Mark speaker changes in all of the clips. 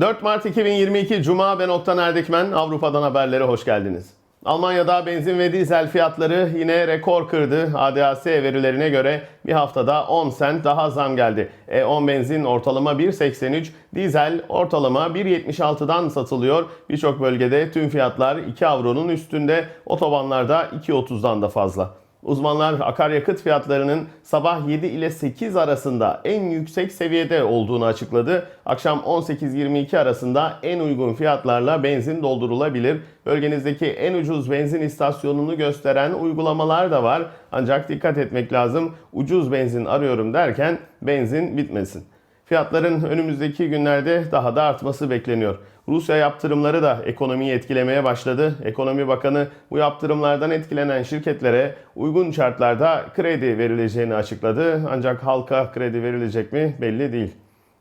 Speaker 1: 4 Mart 2022 Cuma ben Oktan Erdikmen. Avrupa'dan haberlere hoş geldiniz. Almanya'da benzin ve dizel fiyatları yine rekor kırdı. ADAC verilerine göre bir haftada 10 sent daha zam geldi. E10 benzin ortalama 1.83, dizel ortalama 1.76'dan satılıyor. Birçok bölgede tüm fiyatlar 2 avronun üstünde, otobanlarda 2.30'dan da fazla. Uzmanlar akaryakıt fiyatlarının sabah 7 ile 8 arasında en yüksek seviyede olduğunu açıkladı. Akşam 18-22 arasında en uygun fiyatlarla benzin doldurulabilir. Bölgenizdeki en ucuz benzin istasyonunu gösteren uygulamalar da var. Ancak dikkat etmek lazım. Ucuz benzin arıyorum derken benzin bitmesin. Fiyatların önümüzdeki günlerde daha da artması bekleniyor. Rusya yaptırımları da ekonomiyi etkilemeye başladı. Ekonomi Bakanı bu yaptırımlardan etkilenen şirketlere uygun şartlarda kredi verileceğini açıkladı. Ancak halka kredi verilecek mi belli değil.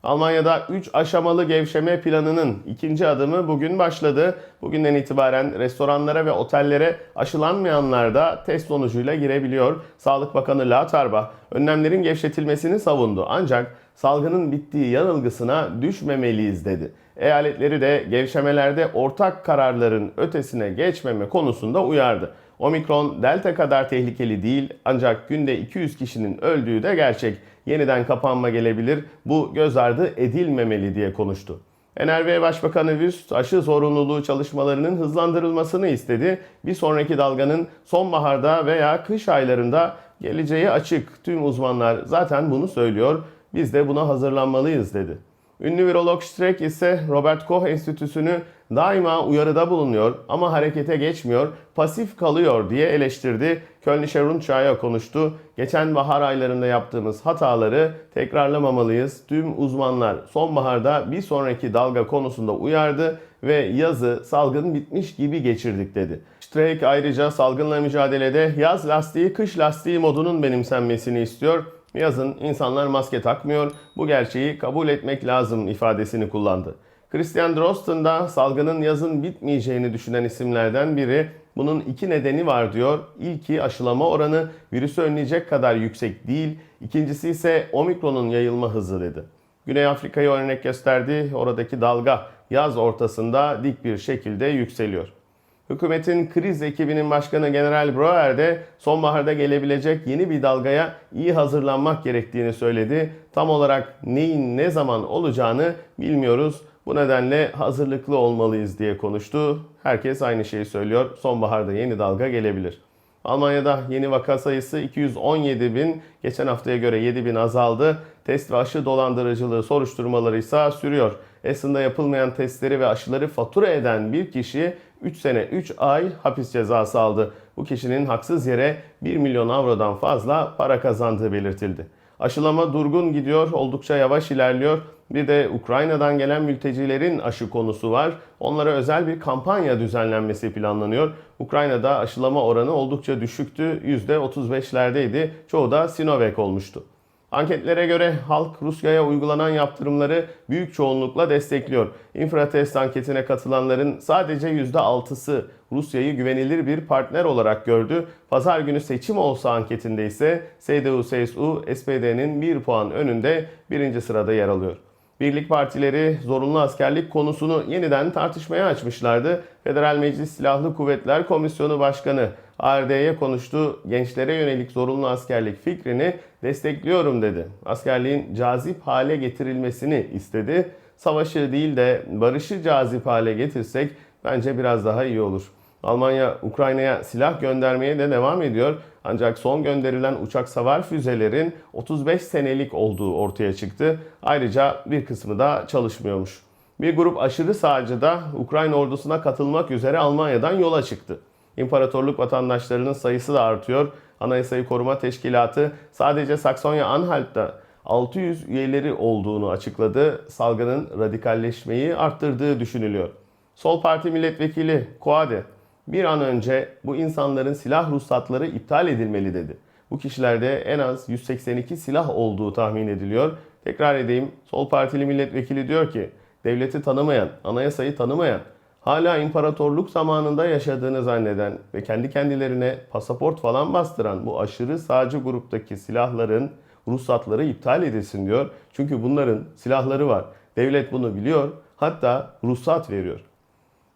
Speaker 1: Almanya'da 3 aşamalı gevşeme planının ikinci adımı bugün başladı. Bugünden itibaren restoranlara ve otellere aşılanmayanlar da test sonucuyla girebiliyor. Sağlık Bakanı Lauterbach önlemlerin gevşetilmesini savundu. Ancak salgının bittiği yanılgısına düşmemeliyiz dedi. Eyaletleri de gevşemelerde ortak kararların ötesine geçmeme konusunda uyardı. Omikron delta kadar tehlikeli değil ancak günde 200 kişinin öldüğü de gerçek. Yeniden kapanma gelebilir. Bu göz ardı edilmemeli diye konuştu. NRV Başbakanı Wüst aşı zorunluluğu çalışmalarının hızlandırılmasını istedi. Bir sonraki dalganın sonbaharda veya kış aylarında geleceği açık. Tüm uzmanlar zaten bunu söylüyor. Biz de buna hazırlanmalıyız dedi. Ünlü virolog Streck ise Robert Koch Enstitüsü'nü daima uyarıda bulunuyor ama harekete geçmiyor, pasif kalıyor diye eleştirdi. Kölnische Rundschau'ya konuştu. Geçen bahar aylarında yaptığımız hataları tekrarlamamalıyız. Tüm uzmanlar sonbaharda bir sonraki dalga konusunda uyardı ve yazı salgın bitmiş gibi geçirdik dedi. Streck ayrıca salgınla mücadelede yaz lastiği kış lastiği modunun benimsenmesini istiyor. Yazın insanlar maske takmıyor. Bu gerçeği kabul etmek lazım ifadesini kullandı. Christian Drosten da salgının yazın bitmeyeceğini düşünen isimlerden biri. Bunun iki nedeni var diyor. İlki aşılama oranı virüsü önleyecek kadar yüksek değil. İkincisi ise omikronun yayılma hızı dedi. Güney Afrika'yı örnek gösterdi. Oradaki dalga yaz ortasında dik bir şekilde yükseliyor. Hükümetin kriz ekibinin başkanı General Broer de sonbaharda gelebilecek yeni bir dalgaya iyi hazırlanmak gerektiğini söyledi. Tam olarak neyin ne zaman olacağını bilmiyoruz. Bu nedenle hazırlıklı olmalıyız diye konuştu. Herkes aynı şeyi söylüyor. Sonbaharda yeni dalga gelebilir. Almanya'da yeni vaka sayısı 217 bin, geçen haftaya göre 7 bin azaldı. Test ve aşı dolandırıcılığı soruşturmaları ise sürüyor. Essen'da yapılmayan testleri ve aşıları fatura eden bir kişi 3 sene 3 ay hapis cezası aldı. Bu kişinin haksız yere 1 milyon avrodan fazla para kazandığı belirtildi. Aşılama durgun gidiyor, oldukça yavaş ilerliyor. Bir de Ukrayna'dan gelen mültecilerin aşı konusu var. Onlara özel bir kampanya düzenlenmesi planlanıyor. Ukrayna'da aşılama oranı oldukça düşüktü. %35'lerdeydi. Çoğu da Sinovac olmuştu. Anketlere göre halk Rusya'ya uygulanan yaptırımları büyük çoğunlukla destekliyor. Infratest anketine katılanların sadece %6'sı Rusya'yı güvenilir bir partner olarak gördü. Pazar günü seçim olsa anketinde ise CDU-CSU SPD'nin 1 puan önünde birinci sırada yer alıyor. Birlik partileri zorunlu askerlik konusunu yeniden tartışmaya açmışlardı. Federal Meclis Silahlı Kuvvetler Komisyonu Başkanı ARD'ye konuştu. Gençlere yönelik zorunlu askerlik fikrini destekliyorum dedi. Askerliğin cazip hale getirilmesini istedi. Savaşı değil de barışı cazip hale getirsek bence biraz daha iyi olur. Almanya Ukrayna'ya silah göndermeye de devam ediyor. Ancak son gönderilen uçak savar füzelerin 35 senelik olduğu ortaya çıktı. Ayrıca bir kısmı da çalışmıyormuş. Bir grup aşırı sağcı da Ukrayna ordusuna katılmak üzere Almanya'dan yola çıktı. İmparatorluk vatandaşlarının sayısı da artıyor. Anayasayı Koruma Teşkilatı sadece Saksonya-Anhalt'ta 600 üyeleri olduğunu açıkladı. Salgının radikalleşmeyi arttırdığı düşünülüyor. Sol Parti Milletvekili Koade bir an önce bu insanların silah ruhsatları iptal edilmeli dedi. Bu kişilerde en az 182 silah olduğu tahmin ediliyor. Tekrar edeyim, Sol Partili milletvekili diyor ki, devleti tanımayan, anayasayı tanımayan, hala imparatorluk zamanında yaşadığını zanneden ve kendi kendilerine pasaport falan bastıran bu aşırı sağcı gruptaki silahların ruhsatları iptal edilsin diyor. Çünkü bunların silahları var. Devlet bunu biliyor hatta ruhsat veriyor.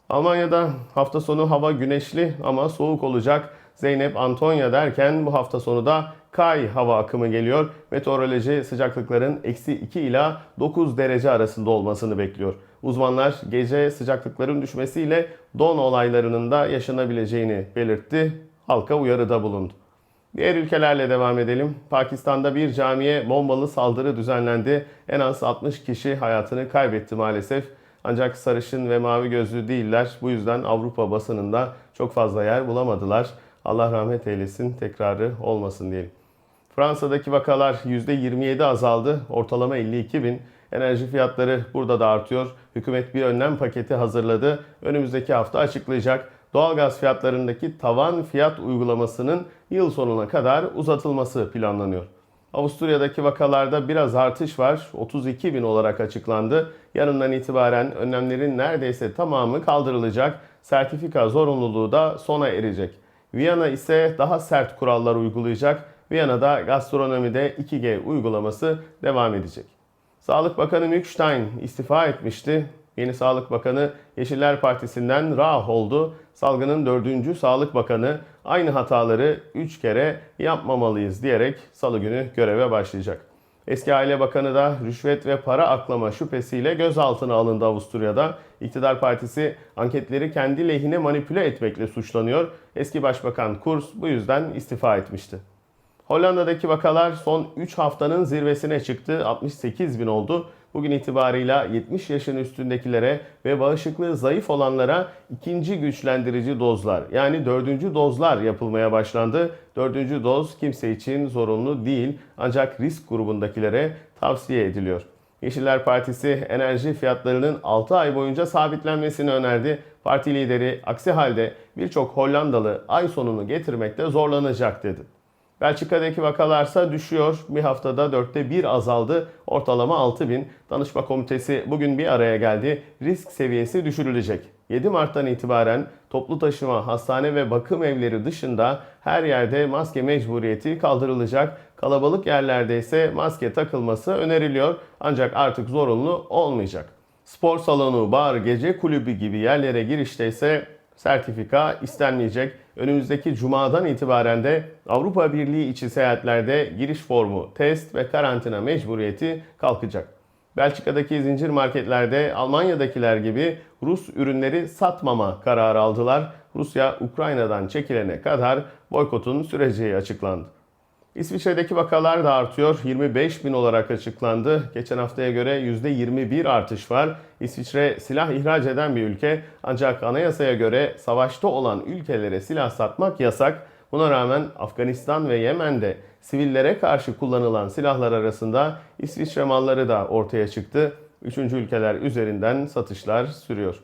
Speaker 1: Almanya'da hafta sonu hava güneşli ama soğuk olacak. Zeynep Antonya derken bu hafta sonu da Kay hava akımı geliyor. Meteoroloji sıcaklıkların eksi 2 ila 9 derece arasında olmasını bekliyor. Uzmanlar gece sıcaklıkların düşmesiyle don olaylarının da yaşanabileceğini belirtti. Halka uyarıda bulundu. Diğer ülkelerle devam edelim. Pakistan'da bir camiye bombalı saldırı düzenlendi. En az 60 kişi hayatını kaybetti maalesef. Ancak sarışın ve mavi gözlü değiller. Bu yüzden Avrupa basınında çok fazla yer bulamadılar. Allah rahmet eylesin, tekrarı olmasın diyelim. Fransa'daki vakalar %27 azaldı. Ortalama 52 bin. Enerji fiyatları burada da artıyor. Hükümet bir önlem paketi hazırladı. Önümüzdeki hafta açıklayacak. Doğalgaz fiyatlarındaki tavan fiyat uygulamasının yıl sonuna kadar uzatılması planlanıyor. Avusturya'daki vakalarda biraz artış var. 32 bin olarak açıklandı. Yarından itibaren önlemlerin neredeyse tamamı kaldırılacak. Sertifika zorunluluğu da sona erecek. Viyana ise daha sert kurallar uygulayacak. Viyana'da gastronomide 2G uygulaması devam edecek. Sağlık Bakanı Mükstein istifa etmişti. Yeni Sağlık Bakanı Yeşiller Partisi'nden rah oldu. Salgının dördüncü Sağlık Bakanı aynı hataları 3 kere yapmamalıyız diyerek salı günü göreve başlayacak. Eski Aile Bakanı da rüşvet ve para aklama şüphesiyle gözaltına alındı Avusturya'da. İktidar Partisi anketleri kendi lehine manipüle etmekle suçlanıyor. Eski Başbakan Kurz bu yüzden istifa etmişti. Hollanda'daki vakalar son 3 haftanın zirvesine çıktı. 68 bin oldu. Bugün itibarıyla 70 yaşın üstündekilere ve bağışıklığı zayıf olanlara ikinci güçlendirici dozlar yani dördüncü dozlar yapılmaya başlandı. Dördüncü doz kimse için zorunlu değil ancak risk grubundakilere tavsiye ediliyor. Yeşiller Partisi enerji fiyatlarının 6 ay boyunca sabitlenmesini önerdi. Parti lideri aksi halde birçok Hollandalı ay sonunu getirmekte zorlanacak dedi. Belçika'daki vakalarsa düşüyor. Bir haftada dörtte bir azaldı. Ortalama 6 bin. Danışma komitesi bugün bir araya geldi. Risk seviyesi düşürülecek. 7 Mart'tan itibaren toplu taşıma, hastane ve bakım evleri dışında her yerde maske mecburiyeti kaldırılacak. Kalabalık yerlerde ise maske takılması öneriliyor. Ancak artık zorunlu olmayacak. Spor salonu, bar, gece kulübü gibi yerlere girişte ise sertifika istenmeyecek. Önümüzdeki cumadan itibaren de Avrupa Birliği içi seyahatlerde giriş formu, test ve karantina mecburiyeti kalkacak. Belçika'daki zincir marketlerde Almanya'dakiler gibi Rus ürünleri satmama kararı aldılar. Rusya Ukrayna'dan çekilene kadar boykotun süreceği açıklandı. İsviçre'deki vakalar da artıyor. 25 bin olarak açıklandı. Geçen haftaya göre %21 artış var. İsviçre silah ihraç eden bir ülke. Ancak anayasaya göre savaşta olan ülkelere silah satmak yasak. Buna rağmen Afganistan ve Yemen'de sivillere karşı kullanılan silahlar arasında İsviçre malları da ortaya çıktı. Üçüncü ülkeler üzerinden satışlar sürüyor.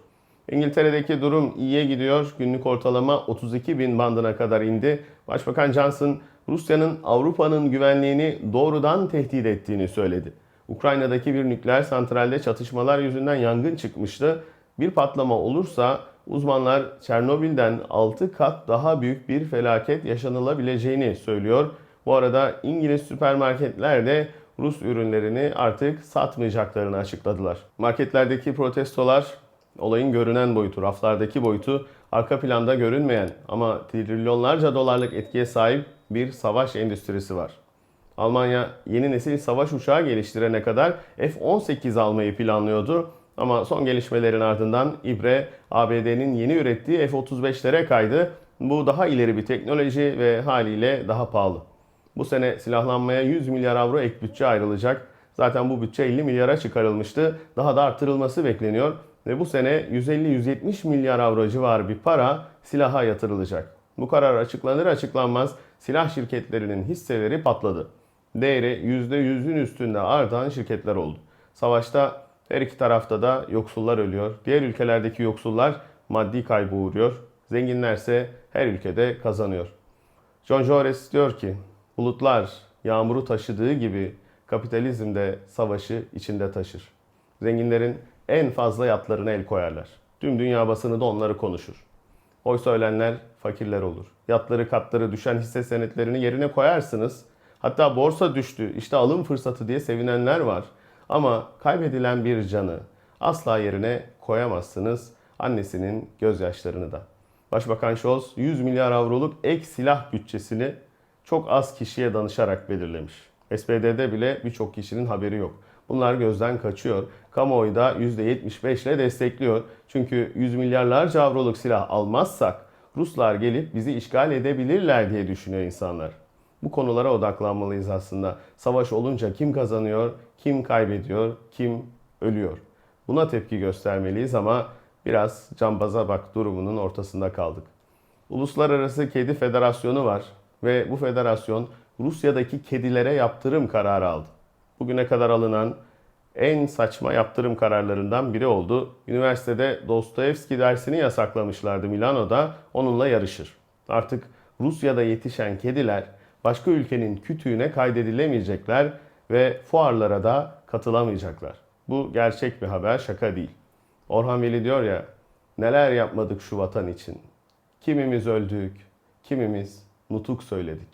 Speaker 1: İngiltere'deki durum iyiye gidiyor. Günlük ortalama 32 bin bandına kadar indi. Başbakan Johnson Rusya'nın Avrupa'nın güvenliğini doğrudan tehdit ettiğini söyledi. Ukrayna'daki bir nükleer santralde çatışmalar yüzünden yangın çıkmıştı. Bir patlama olursa uzmanlar Çernobil'den 6 kat daha büyük bir felaket yaşanılabileceğini söylüyor. Bu arada İngiliz süpermarketler de Rus ürünlerini artık satmayacaklarını açıkladılar. Marketlerdeki protestolar olayın görünen boyutu, raflardaki boyutu, arka planda görünmeyen ama trilyonlarca dolarlık etkiye sahip bir savaş endüstrisi var. Almanya yeni nesil savaş uçağı geliştirene kadar F-18 almayı planlıyordu. Ama son gelişmelerin ardından İbre ABD'nin yeni ürettiği F-35'lere kaydı. Bu daha ileri bir teknoloji ve haliyle daha pahalı. Bu sene silahlanmaya 100 milyar avro ek bütçe ayrılacak. Zaten bu bütçe 50 milyara çıkarılmıştı. Daha da arttırılması bekleniyor. Ve bu sene 150-170 milyar avro civarı bir para silaha yatırılacak. Bu karar açıklanır açıklanmaz silah şirketlerinin hisseleri patladı. Değeri %100'ün üstünde artan şirketler oldu. Savaşta her iki tarafta da yoksullar ölüyor. Diğer ülkelerdeki yoksullar maddi kaybı uğruyor. Zenginlerse her ülkede kazanıyor. John Jores diyor ki, bulutlar yağmuru taşıdığı gibi kapitalizm de savaşı içinde taşır. Zenginlerin en fazla yatlarına el koyarlar. Tüm dünya basını da onları konuşur. Oysa ölenler fakirler olur. Yatları katları düşen hisse senetlerini yerine koyarsınız. Hatta borsa düştü, işte alım fırsatı diye sevinenler var. Ama kaybedilen bir canı, asla yerine koyamazsınız annesinin gözyaşlarını da. Başbakan Scholz 100 milyar avroluk ek silah bütçesini çok az kişiye danışarak belirlemiş. SPD'de bile birçok kişinin haberi yok. Bunlar gözden kaçıyor. Kamuoyu da %75 ile destekliyor. Çünkü 100 milyarlarca avroluk silah almazsak Ruslar gelip bizi işgal edebilirler diye düşünüyor insanlar. Bu konulara odaklanmalıyız aslında. Savaş olunca kim kazanıyor, kim kaybediyor, kim ölüyor. Buna tepki göstermeliyiz ama biraz cambaza bak durumunun ortasında kaldık. Uluslararası Kedi Federasyonu var ve bu federasyon Rusya'daki kedilere yaptırım kararı aldı. Bugüne kadar alınan en saçma yaptırım kararlarından biri oldu. Üniversitede Dostoyevski dersini yasaklamışlardı Milano'da. Onunla yarışır. Artık Rusya'da yetişen kediler başka ülkenin kütüğüne kaydedilemeyecekler ve fuarlara da katılamayacaklar. Bu gerçek bir haber, şaka değil. Orhan Veli diyor ya, neler yapmadık şu vatan için. Kimimiz öldük, kimimiz nutuk söyledik.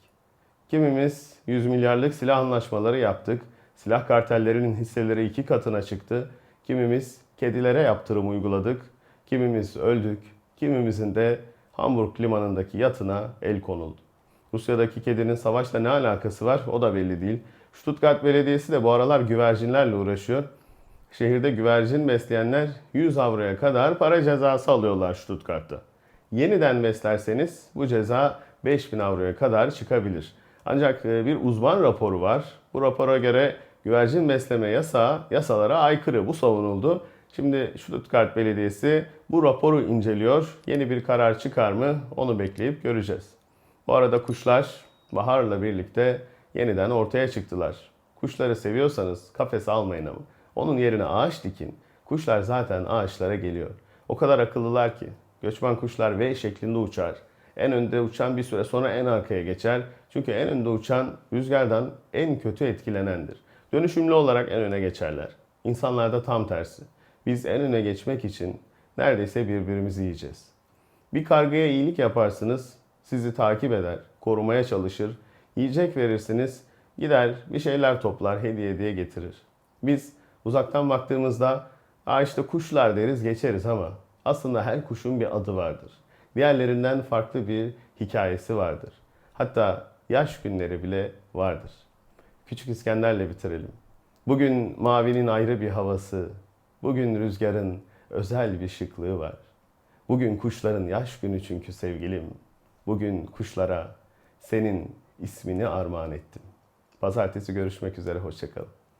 Speaker 1: Kimimiz 100 milyarlık silah anlaşmaları yaptık. Silah kartellerinin hisseleri iki katına çıktı. Kimimiz kedilere yaptırım uyguladık. Kimimiz öldük. Kimimizin de Hamburg limanındaki yatına el konuldu. Rusya'daki kedinin savaşla ne alakası var o da belli değil. Stuttgart Belediyesi de bu aralar güvercinlerle uğraşıyor. Şehirde güvercin besleyenler 100 avroya kadar para cezası alıyorlar Stuttgart'ta. Yeniden beslerseniz bu ceza 5000 avroya kadar çıkabilir. Ancak e, bir uzman raporu var. Bu rapora göre güvercin besleme yasağı yasalara aykırı. Bu savunuldu. Şimdi Stuttgart Belediyesi bu raporu inceliyor. Yeni bir karar çıkar mı onu bekleyip göreceğiz. Bu arada kuşlar baharla birlikte yeniden ortaya çıktılar. Kuşları seviyorsanız kafes almayın ama. Onun yerine ağaç dikin. Kuşlar zaten ağaçlara geliyor. O kadar akıllılar ki. Göçmen kuşlar V şeklinde uçar. En önde uçan bir süre sonra en arkaya geçer. Çünkü en önde uçan rüzgardan en kötü etkilenendir. Dönüşümlü olarak en öne geçerler. İnsanlarda tam tersi. Biz en öne geçmek için neredeyse birbirimizi yiyeceğiz. Bir kargaya iyilik yaparsınız, sizi takip eder, korumaya çalışır. Yiyecek verirsiniz, gider bir şeyler toplar, hediye diye getirir. Biz uzaktan baktığımızda, Aa işte kuşlar deriz geçeriz ama aslında her kuşun bir adı vardır. Diğerlerinden farklı bir hikayesi vardır. Hatta yaş günleri bile vardır. Küçük İskender'le bitirelim. Bugün mavinin ayrı bir havası, bugün rüzgarın özel bir şıklığı var. Bugün kuşların yaş günü çünkü sevgilim. Bugün kuşlara senin ismini armağan ettim. Pazartesi görüşmek üzere, hoşçakalın.